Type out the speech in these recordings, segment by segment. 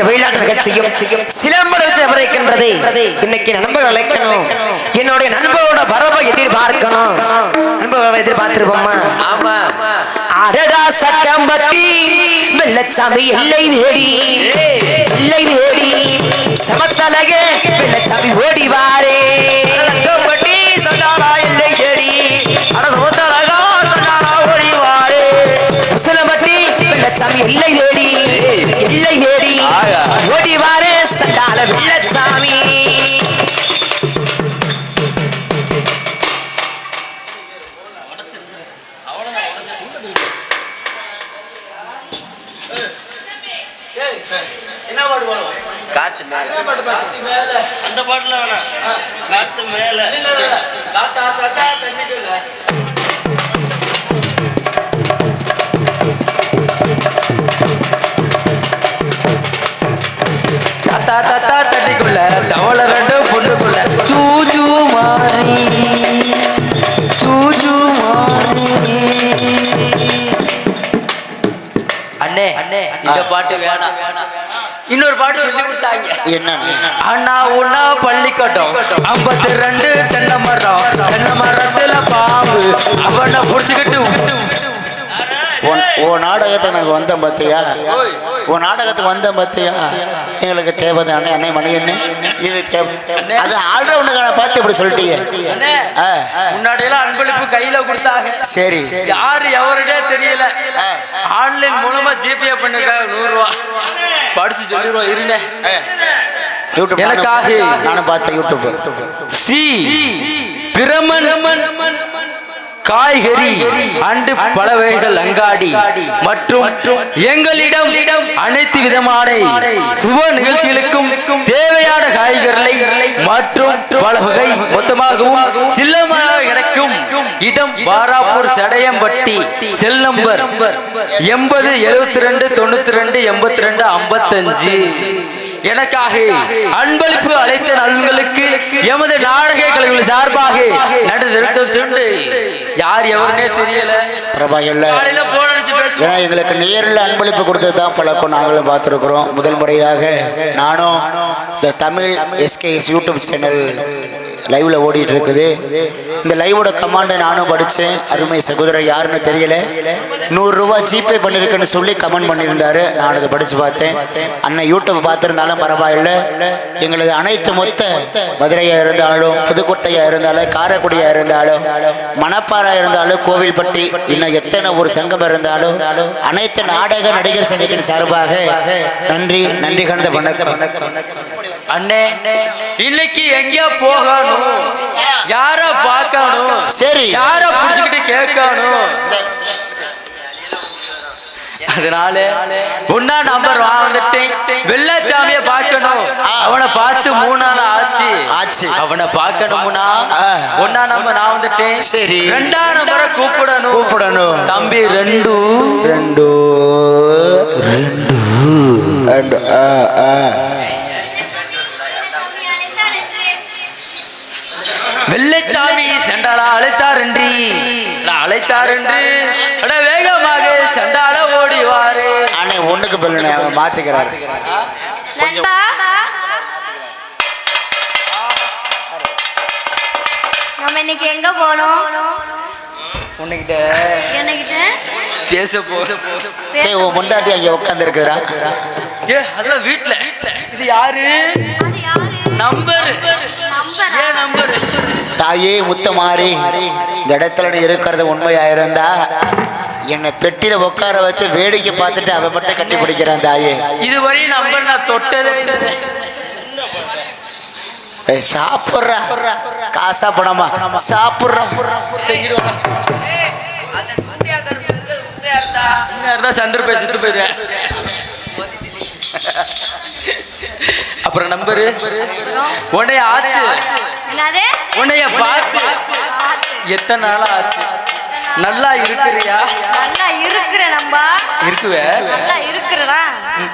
வெளிநாட்டு கட்சியும் இன்னைக்கு அழைக்கணும். என்னுடைய நண்பரோட வரவை எதிர்பார்க்கணும். நண்பர்களை எதிர்பார்த்திருப்போமா? ஆமா. அடடா வெள்ளச்சாமி எல்லை தேடி. எல்லை சமத்தலக வெள்ளச்சாமி ஓடி சண்டால வெள்ளச்சாமி காத்து மேல. அந்த பாட்டுல வேணாம் காத்து மேல. தாத்தா தாத்தா தட்டிக்குள்ள தவள ரெண்டு பொண்ணுக்குள்ள. சூஜு மாறி சூஜு மாறி அண்ணே அண்ணே இந்த பாட்டு வேணாம். இன்னொரு பாட்டு சொல்லி கொடுத்தாங்க. என்ன அண்ணா உண்ணா பள்ளிக்கட்டம். ஐம்பத்தி ரெண்டு தென்னை மரம். தென்னை மரத்துல பாம்பு. அவனை புடிச்சுக்கிட்டு உன் நாடகத்துக்கு நாங்கள் வந்தோம் பார்த்தியா உன் நாடகத்துக்கு வந்தோம் பார்த்தியா எங்களுக்கு தேவைதானே. அண்ணே மணியண்ணே இது தேவை. அது ஆல்ரவுண்டுக்கான பார்த்து இப்படி சொல்லிட்டீங்க. அண்ணே, ஆ, முன்னாடி எல்லாம் அன்பளிப்பு கையில கொடுத்தாங்க. சரி. யாரு எவருடே தெரியல. ஆன்லைன் மூலமா ஜிபே பண்ணிருக்காங்க நூறு ரூபா படிச்சு சொல்லிடுவோம் இருங்க. யூடியூப் எனக்காக. நானும் பார்த்தேன் யூடியூப் ஸ்ரீ பிரமன் காய்கறி அண்டு பல வகைகள் அங்காடி மற்றும் எங்களிடம் அனைத்து விதமான சுப நிகழ்ச்சிகளுக்கும் தேவையான காய்கறிகளை மற்றும் பல வகை மொத்தமாகவும் சில்லமாக கிடைக்கும் இடம் பாராப்பூர் சடையம்பட்டி செல் நம்பர் எண்பது எழுபத்தி ரெண்டு தொண்ணூத்தி ரெண்டு எண்பத்தி ரெண்டு ஐம்பத்தஞ்சு. எனக்காக அன்பளிப்பு அழைத்த நலன்களுக்கு எமது நாடக கலைகள் சார்பாக நடுநிறுத்தம் யார் எவருனே தெரியல. பிரபா இல்ல. ஏன்னா எங்களுக்கு நேரில் அன்பளிப்பு கொடுத்தது தான் பழக்கம் நாங்களும் பார்த்துருக்குறோம். முதல் முறையாக நானும் இந்த தமிழ் எஸ்கேஎஸ் யூடியூப் சேனல் லைவ்ல ஓடிட்டு இருக்குது இந்த லைவோட கமாண்டை நானும் படித்தேன் அருமை சகோதரர் யாருன்னு தெரியல. நூறுரூவா ஜிபே பண்ணியிருக்கேன்னு சொல்லி கமெண்ட் பண்ணியிருந்தாரு. நான் அதை படித்து பார்த்தேன். அண்ணன் யூடியூப் பார்த்துருந்தாலும் பரவாயில்ல. எங்களது அனைத்து மொத்த மதுரையாக இருந்தாலும் புதுக்கோட்டையாக இருந்தாலும் காரைக்குடியாக இருந்தாலும் மணப்பாறாக இருந்தாலும் கோவில்பட்டி இன்னும் எத்தனை ஒரு சங்கம் இருந்தாலும் அனைத்து நாடக நடிகர் சங்கத்தின் சார்பாக நன்றி நன்றி கலந்த வணக்கம். அண்ணே இன்னைக்கு எங்கேயா போகணும் யார பார்க்கணும் சரி. யார புடிச்சுக்கிட்டு கேட்கணும் அதனால ஒன்னா நம்பர் வந்துட்டேன் வெள்ளச்சாமிய பார்க்கணும் அவனை பார்த்து மூணு நாள் ஆச்சு ஆச்சு. அவனை பார்க்கணும்னா. ஒன்னா நம்பர் நான் வந்துட்டேன் சரி. ரெண்டாம் நம்பரை கூப்பிடணும் கூப்பிடணும். தம்பி ரெண்டு ரெண்டு ரெண்டு ரெண்டு ஆ ஆ வெள்ளைச்சாமி செண்டாளா அழைத்தார் என்று அழைத்தார் என்று அட வேகமாக செண்டால ஓடிவாரு. அண்ணே ஒண்ணுக்கு பிள்ளை அவன் மாத்திக்கிறாரு. நம்ம இன்னைக்கு எங்க போனோம்? உன்கிட்ட என்னகிட்ட பேச போ. ஏய் உன் முண்டாட்டி அங்கே உட்காந்து இருக்கிறா ஏ அதெல்லாம் வீட்ல. இது யாரு? நம்பர். தாயே முத்தமாரி இந்த இடத்துல நீ இருக்கிறது உண்மையா இருந்தா என்னை பெட்டியில உட்கார வச்சு வேடிக்கை பார்த்துட்டு அவன் மட்டும் கட்டி பிடிக்கிறான் தாயே. இதுவரை நம்பர் நான் தொட்டதே சாப்பிட்றா. காசா பணமா? சாப்பிட்றா. சந்திர போய் போயிருவேன் அப்புறம் நம்பரு. உன்னைய ஆச்சு. என்னது? உன்னைய பார்த்து. எத்தனை நாளா ஆச்சு? நல்லா இருக்கிறியா? நல்லா இருக்கிற நம்பா இருக்குவே. நல்லா இருக்கிறதா? ஏ,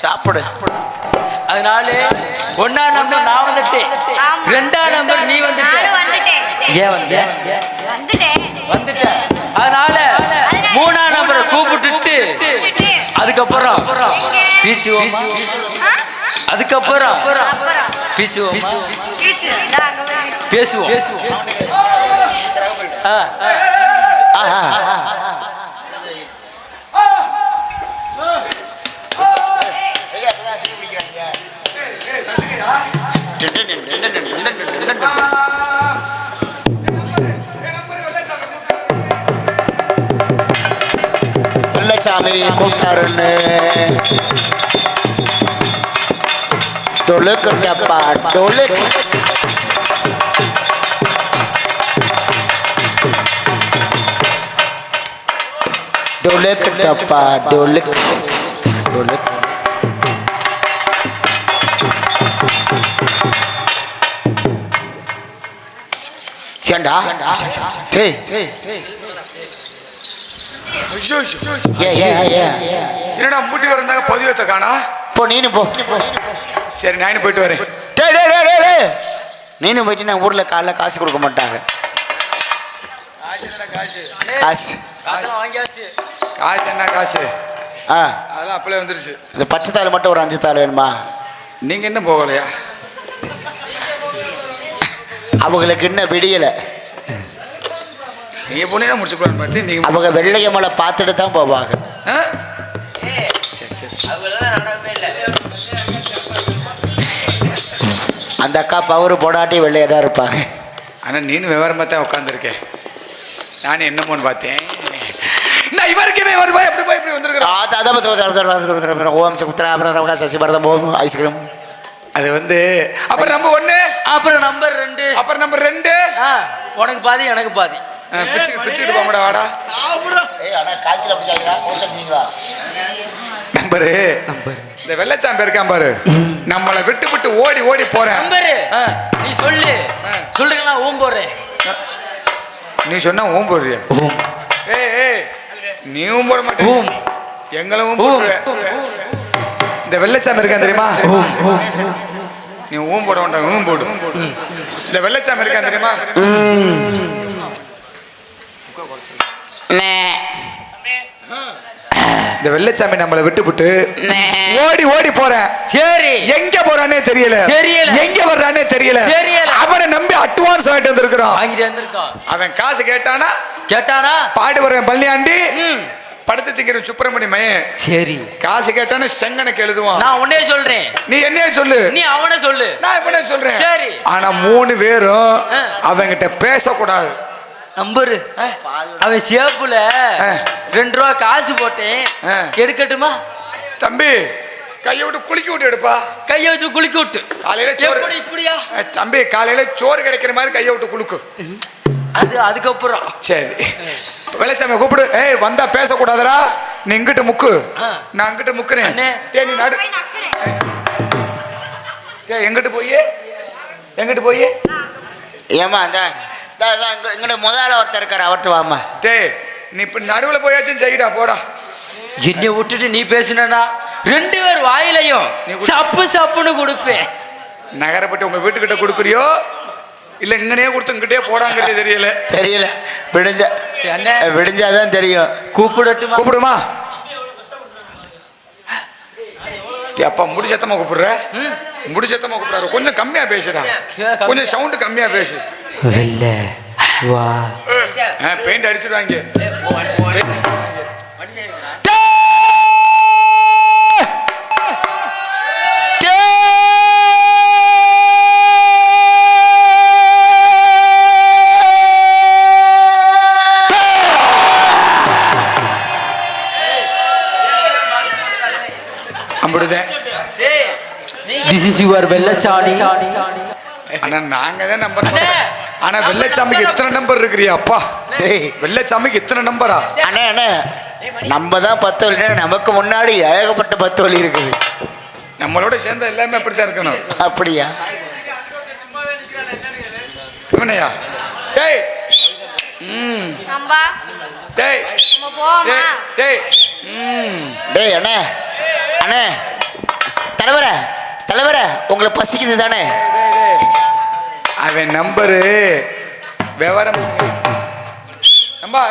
சாப்பிடு. அதனால ஒன்னா நம்பர் நான் வந்துட்டேன். ஆமா. ரெண்டாம் நம்பர் நீ வந்துட்டேன். ஏன் வந்த? வந்துட்டேன். வந்துட்ட. அதனால அதனால மூணா நம்பரை கூப்பிட்டுட்டு விட்டுட்டு, அதுக்கப்புறம்? பீச்சு ஆ? அதுக்கப்புறம். அப்புறம். Beach beach. பேசுவோம். ஆ, ஆ. ஆஹா வெள்ளச்சாமி கூப்பிட்டாருன்னு டொலுக்குட்டப்பா டொலுக்கு டொலுக்குட்டப்பா டொலுக்கு டொலுக்கு ஏண்டா டேய் ஐயோ ஏ ஏ ஏ என்னடா முட்டி வரந்தாங்க பதிவத்தை காணா? போ நீனு போ. சரி நானும் போயிட்டு வரேன். டேய் டேய் டேய் டேய் டேய் நீனு போயிட்டு நான் ஊர்ல காலைல காசு கொடுக்க மாட்டாங்க. காசு காசு? காசெல்லாம் வாங்கியாச்சு. காசு என்ன காசு? ஆ. அதெல்லாம் அப்பளே வந்துருச்சு. இந்த பச்சை தாள் மட்டும் ஒரு அஞ்சு தாள் வேணுமா? நீங்க என்ன போகலையா? அவங்களுக்கு இன்னும் விடியல. நீங்க போனீங்கன்னா முடிச்சு பார்த்து நீங்க அவங்க வெள்ளைய மலை பார்த்துட்டு தான் போவாங்க. ஆ? அந்த அக்கா பவர் போடாட்டி வெள்ளையா தான் இருப்பாங்க. ஆனா நீனு விவரமா தான் உட்காந்துருக்கேன் நானும் என்னமோன்னு பார்த்தேன். நான் இவருக்குமே வருவா எப்படி போய் இப்படி வந்திருக்கிறோம். ஓம் சுத்ரா சசிபரதம் ஓம் ஐஸ்கிரீம். அது வந்து அப்புறம் நம்ம ஒண்ணு? அப்புறம் நம்பர் ரெண்டு. அப்புறம் நம்ம ரெண்டு? ஆ, உனக்கு பாதி எனக்கு பாதி. பிச்சு பிச்சுக்கிட்டு போங்கடா வாடா. நம்பரு. இந்த வெள்ளச்சாம்பி இருக்கான் பாரு நம்மளை விட்டு விட்டு ஓடி ஓடி போறேன். நீ சொல்லு. ஆ. சொல்லுங்களா ஊம் போடுறேன். நீ சொன்னா ஊம் போடுறியா? ஏய் ஏய். நீயும் போட மாட்டேன் ஊம். எங்களும் இந்த வெள்ளச்சாமி இருக்கான் தெரியுமா? நீ ஊம் போட வேண்டாம் ஊம் போடு. இந்த வெள்ளச்சாமி இருக்கான் தெரியுமா? இந்த வெள்ளச்சாமி நம்மளை விட்டுப்புட்டு ஓடி ஓடி போறேன். சரி. எங்க போறானே தெரியல. தெரியல. எங்க வர்றானே தெரியல. தெரியல. அவனை நம்பி அட்வான்ஸ் வாங்கிட்டு வந்திருக்கிறோம். வாங்கிட்டு வந்திருக்கோம். அவன் காசு கேட்டானா? கேட்டானா? பாடு வரேன் பள்ளியாண்டி. படுத்து திங்கிற சுப்பிரமணி மயன் சரி. காசு கேட்டானா செங்கனுக்கு எழுதுவான். நான் உன்னே சொல்றேன். நீ என்னைய சொல்லு. நீ அவனை சொல்லு. நான் இப்ப சொல்றேன். சரி. ஆனா மூணு பேரும். அவங்கிட்ட பேசக்கூடாது. நம்பரு. அவன் சேப்புல ஆ. ரெண்டு ரூபா காசு போட்டேன். ஆ. எடுக்கட்டுமா? தம்பி கையை விட்டு குலுக்கி விட்டு எடுப்பா. கைய வச்சு குளிக்க விட்டு. காலையில சோறு இப்படியா? தம்பி காலையில சோறு கிடைக்கிற மாதிரி கையை விட்டு குலுக்கு. அது அதுக்கப்புறம். சரி. வெள்ளசாமி கூப்பிடு. ஏய் வந்தா பேசக்கூடாதுடா. நீ இங்கிட்டு முக்கு. ஆ. நான் அங்கிட்டு முக்குறேன். நீ நடு. எங்கிட்டு போய்? எங்கிட்டு போய்? ஏமா அந்த இங்கிட்ட முதல்ல ஒருத்தர் இருக்காரு அவர்கிட்ட வாமா டேய் நீ இப்ப நடுவுல போயாச்சும் செய்டா போடா. என்னை விட்டுட்டு நீ பேசுனா ரெண்டு பேர் வாயிலையும் சப்பு சப்புன்னு கொடுப்பேன் நகரப்பட்டு உங்க வீட்டுக்கிட்ட கொடுக்குறியோ? இல்ல இங்கனே கொடுத்து இங்கிட்டே போடாங்கிறது தெரியல. தெரியல. விடிஞ்ச விடிஞ்சாதான் தெரியும். கூப்பிடட்டுமா? கூப்பிடுமா? அப்பா முடி சத்தமா கூப்பிடுற? முடி சத்தமா கூப்பிடுறாரு. கொஞ்சம் கம்மியா பேசுடா. கொஞ்சம் சவுண்ட் கம்மியா பேசு. வெள்ள வா. பெயிண்ட் அடிச்சிடுவாங்க திஸ் இஸ் யுவர் வெள்ளச்சாணி. ஆனா நாங்க தான் நம்பர் அண்ணே. ஆனா வெள்ளச்சாமிக்கு எத்தனை நம்பர் இருக்கிறியா? அப்பா. டேய். வெள்ளச்சாமிக்கு எத்தனை நம்பரா அண்ணே அண்ணே. நம்ம தான் பத்து வழி நமக்கு முன்னாடி ஏகப்பட்ட பத்து வழி இருக்குது. நம்மளோட சேர்ந்த எல்லாமே அப்படித்தான் இருக்கணும். அப்படியா? இவனையா? டேய். ம். டேய். டேய் டேய். ம். டேய் அண்ணே. அண்ணே. தலைவரே தலைவரே உங்களுக்கு பசிக்குது தானே அவன் நம்பரு. விவரம். நம்பா.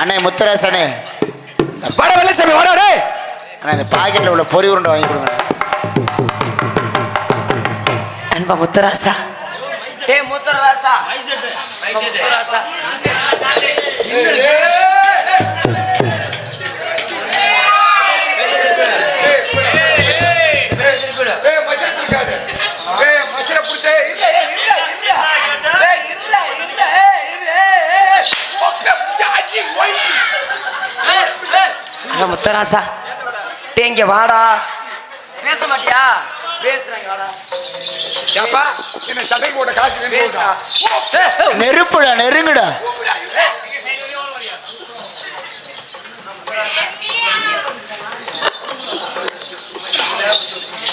அண்ணே முத்தராசனே. வாடா வெள்ளசாமி வாடா டேய் அண்ணா இந்த பாக்கெட்ல உள்ள பொறி உருண்டை வாங்கி கொடுங்க. அன்பா முத்தராசா. டேய் முத்தராசா. முத்தராசா. முத்தராசா இங்க வாடா. பேச மாட்டியா? பேசுறாங்க வாடா ஏப்பா என்ன சட்டை போட்ட காசு வேணும் பேசுடா போடா. ஏய், ஏய், நெருப்புடா நெருங்குடா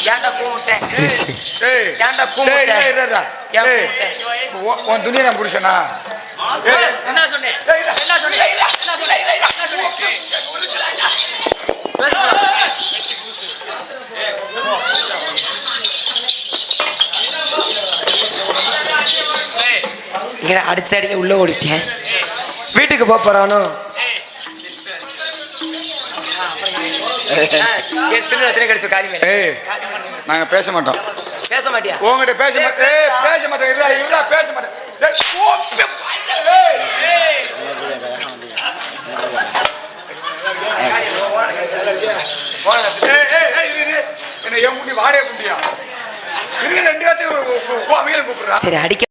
ஏன்டா கூப்பிட்டேன் ஏய் ஏன்டா டேய், உன் துணியை நான் புடிச்சனா? என்ன சொன்னேன் என்ன சொன்னேன் என்ன சொன்னேன் இங்க அடிச்ச அடியில உள்ள ஓடிட்டேன். வீட்டுக்கு போக போறானோ? எத்தனை எத்தனை கிடைச்சு ஏய். நாங்க பேச மாட்டோம். பேச மாட்டியா? உங்ககிட்ட பேச மாட்டேன் பேச. மாட்டேன் இருடா இருடா பேச மாட்டேன். என்ன என் முடி வாடகை குண்டியா? இருங்க ரெண்டு பேர்த்தையும் கூப்பிடுறா. சரி அடிக்க